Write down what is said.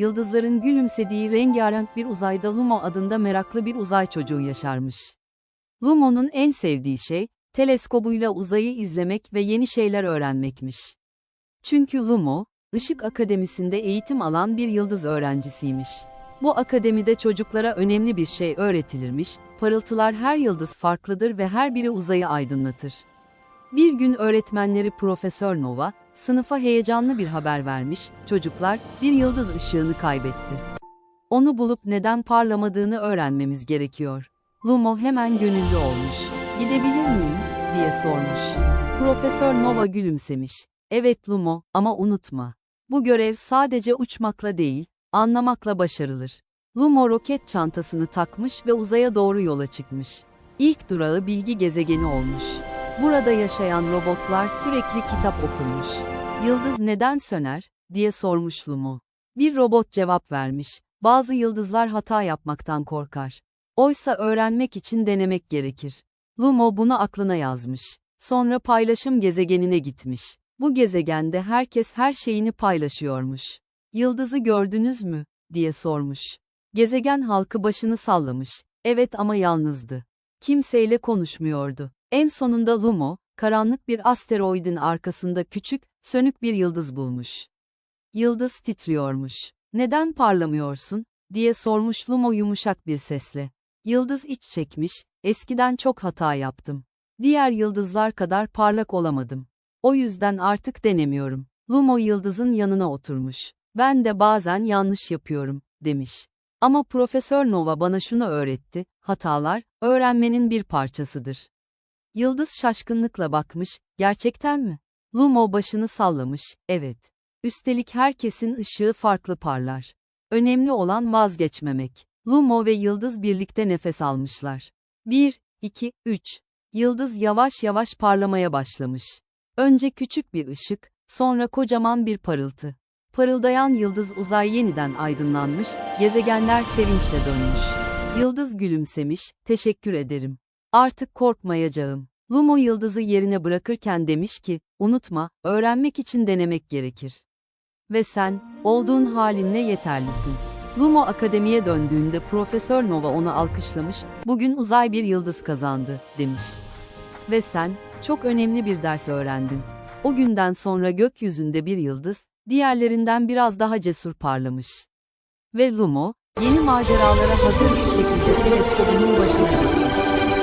yıldızların gülümsediği rengarenk bir uzayda Lumo adında meraklı bir uzay çocuğu yaşarmış. Lumo'nun en sevdiği şey, teleskobuyla uzayı izlemek ve yeni şeyler öğrenmekmiş. Çünkü Lumo, Işık Akademisi'nde eğitim alan bir yıldız öğrencisiymiş. Bu akademide çocuklara önemli bir şey öğretilirmiş, parıltılar her yıldız farklıdır ve her biri uzayı aydınlatır. Bir gün öğretmenleri Profesör Nova, sınıfa heyecanlı bir haber vermiş, çocuklar, bir yıldız ışığını kaybetti. Onu bulup neden parlamadığını öğrenmemiz gerekiyor. Lumo hemen gönüllü olmuş. Gidebilir miyim, diye sormuş. Profesör Nova gülümsemiş. Evet Lumo, ama unutma. Bu görev sadece uçmakla değil, anlamakla başarılır. Lumo roket çantasını takmış ve uzaya doğru yola çıkmış. İlk durağı bilgi gezegeni olmuş. Burada yaşayan robotlar sürekli kitap okurmuş. Yıldız neden söner, diye sormuş Lumo. Bir robot cevap vermiş, bazı yıldızlar hata yapmaktan korkar. Oysa öğrenmek için denemek gerekir. Lumo bunu aklına yazmış. Sonra paylaşım gezegenine gitmiş. Bu gezegende herkes her şeyini paylaşıyormuş. Yıldızı gördünüz mü? diye sormuş. Gezegen halkı başını sallamış. Evet ama yalnızdı. Kimseyle konuşmuyordu. En sonunda Lumo, karanlık bir asteroidin arkasında küçük, sönük bir yıldız bulmuş. Yıldız titriyormuş. Neden parlamıyorsun? diye sormuş Lumo yumuşak bir sesle. Yıldız iç çekmiş, eskiden çok hata yaptım. Diğer yıldızlar kadar parlak olamadım. O yüzden artık denemiyorum. Lumo yıldızın yanına oturmuş. Ben de bazen yanlış yapıyorum, demiş. Ama Profesör Nova bana şunu öğretti, hatalar, öğrenmenin bir parçasıdır. Yıldız şaşkınlıkla bakmış, gerçekten mi? Lumo başını sallamış, evet. Üstelik herkesin ışığı farklı parlar. Önemli olan vazgeçmemek. Lumo ve Yıldız birlikte nefes almışlar. 1, 2, 3. Yıldız yavaş yavaş parlamaya başlamış. Önce küçük bir ışık, sonra kocaman bir parıltı. Parıldayan yıldız uzay yeniden aydınlanmış, gezegenler sevinçle dönmüş. Yıldız gülümsemiş, teşekkür ederim. Artık korkmayacağım. Lumo yıldızı yerine bırakırken demiş ki, unutma, öğrenmek için denemek gerekir. Ve sen, olduğun halinle yeterlisin. Lumo akademiye döndüğünde Profesör Nova onu alkışlamış, bugün uzay bir yıldız kazandı, demiş. Ve sen, çok önemli bir ders öğrendin. O günden sonra gökyüzünde bir yıldız, diğerlerinden biraz daha cesur parlamış. Ve Lumo, yeni maceralara hazır bir şekilde teleskobunun başına geçmiş.